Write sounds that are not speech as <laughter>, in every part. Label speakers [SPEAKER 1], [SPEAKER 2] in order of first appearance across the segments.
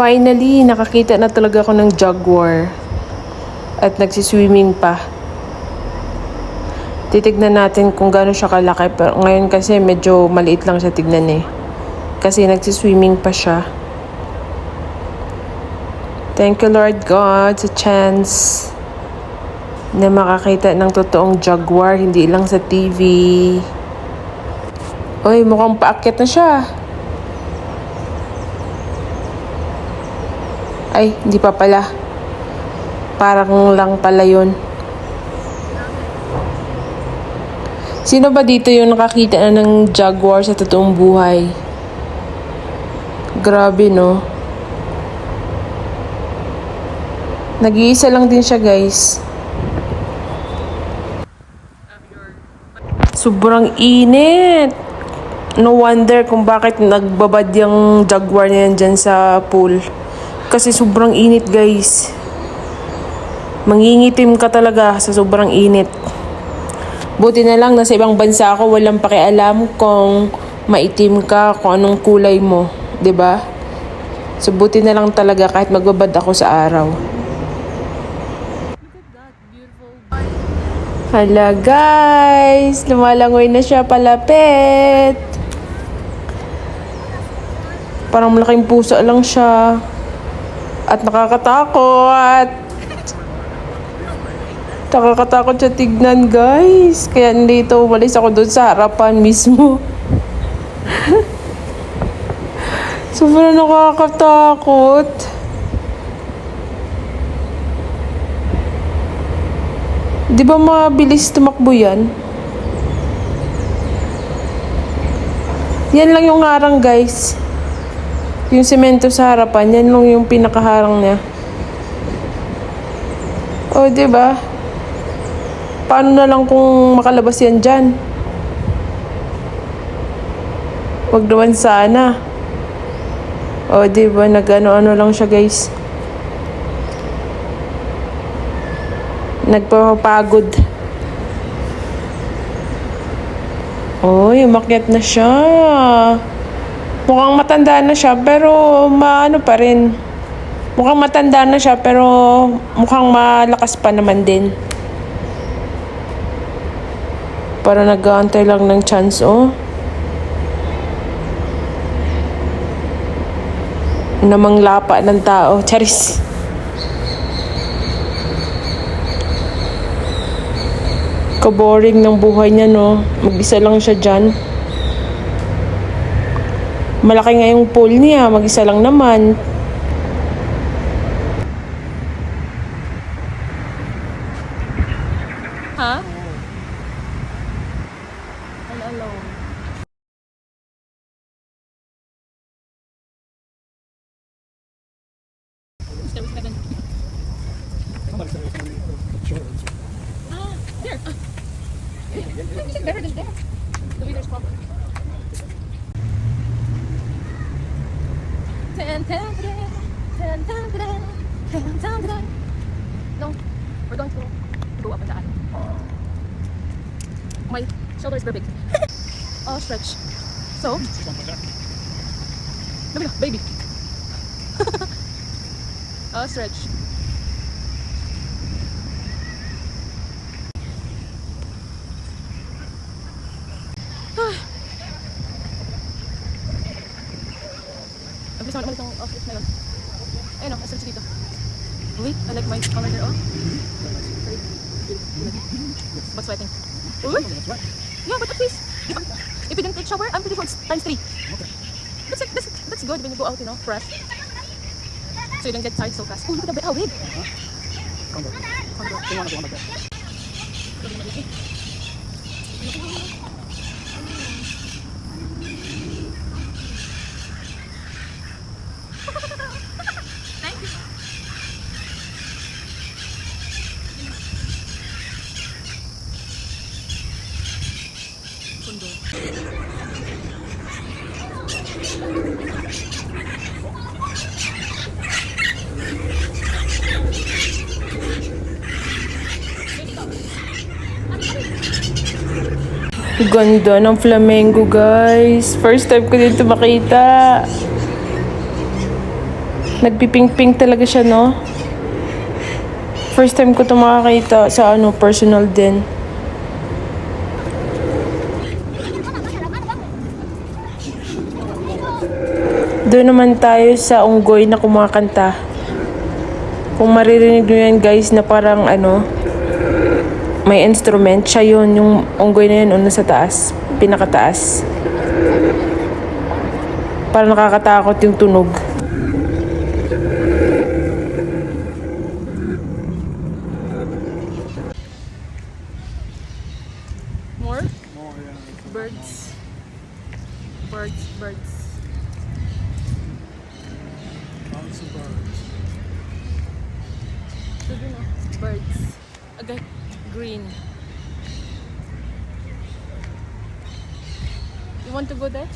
[SPEAKER 1] Finally, nakakita na talaga ako ng jaguar. At nagsiswimming pa. Titignan natin kung gaano siya kalaki. Pero ngayon kasi medyo maliit lang siya tignan eh. Kasi nagsiswimming pa siya. Thank you Lord God sa chance na makakita ng totoong jaguar, hindi lang sa TV. Uy, mukhang paakyat na siya. Ay, hindi pa pala. Parang lang pala yun. Sino ba dito yung nakakita na ng jaguar sa totoong buhay? Grabe, no? Nag-iisa lang din siya, guys. Sobrang init. No wonder kung bakit nagbabad yung jaguar na yan dyan sa pool. Kasi sobrang init, guys. Mangingitim ka talaga sa sobrang init. Buti na lang nasa ibang bansa ako, walang pakialam kung maitim ka, kung anong kulay mo. ba? So buti na lang talaga kahit magbabad ako sa araw. Hala guys, lumalangoy na siya palapit. Parang malaking puso lang siya. At nakakatakot. Nakakatakot siya tignan guys. Kaya dito umalis ako doon sa harapan mismo. <laughs> Sobrang nakakatakot. Di ba mabilis tumakbo yan? Yan lang yung harang guys. Yung semento sa harapan, yan lang yung pinakaharang niya. O, di ba? Paano na lang kung makalabas yan dyan? Wag naman sana. O, di ba? Nag-ano-ano lang siya, guys. Nagpapagod. Oy, umakyat na siya. Mukhang matanda na siya, pero maano pa rin. Mukhang matanda na siya, pero mukhang malakas pa naman din. Para nag-aantay lang ng chance, oh. Namang lapa ng tao. Charis. Kaboring ng buhay niya, no? Mag-isa lang siya dyan. Malaki nga yung pool niya. Mag-isa lang naman. Ha? All alone. Ah, there. Ah. Better than there. The way there's problem. No, we're going to go up and down. My shoulder is very big. <coughs> oh, stretch. So, at baby. <laughs> oh, stretch. Ang bilis naman itong office na yun. Ayun o, oh, stretch dito. Uy, I like my color there, oh. But sweating. Uy! Yeah, but at least, if, if you didn't take shower, I'm pretty sure it's times three. That's, like, that's, that's good when you go out, you know, fresh. So you don't get tired so fast. Oh, look at the oh, wig. Thank you. Ganda ng flamenco, guys. First time ko dito makita. Nagpiping-ping talaga siya, no? First time ko ito makakita sa ano, personal din. Doon naman tayo sa unggoy na kumakanta. Kung maririnig nyo yan guys na parang ano, may instrument, siya yun, yung unggoy na yun, una sa taas, pinakataas. Parang nakakatakot yung tunog. More?
[SPEAKER 2] More, yeah.
[SPEAKER 1] Birds. Birds, birds.
[SPEAKER 2] Lots of birds.
[SPEAKER 1] Birds. Agad, green. You want to go there?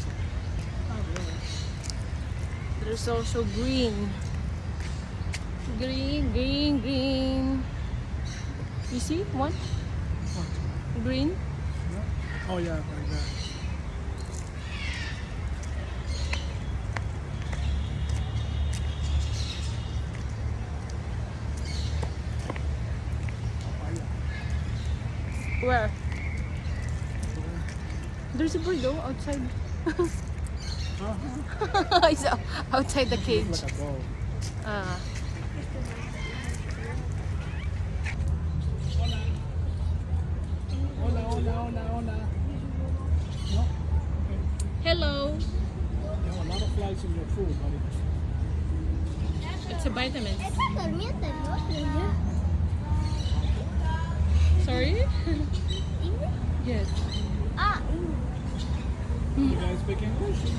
[SPEAKER 1] There's also green. Green, green, green. You see one? Green?
[SPEAKER 2] Oh yeah, like that.
[SPEAKER 1] Where? There's a bird though outside. <laughs> It's outside the cage.
[SPEAKER 2] Like.
[SPEAKER 1] Ah.
[SPEAKER 2] Hola, hola, hola, hola. No?
[SPEAKER 1] Hello.
[SPEAKER 2] You have a lot of flies in your food, buddy.
[SPEAKER 1] It's a vitamin.
[SPEAKER 3] Está durmiendo, ¿no?
[SPEAKER 1] Sorry? <laughs> yes.
[SPEAKER 3] Ah,
[SPEAKER 2] You guys speak English?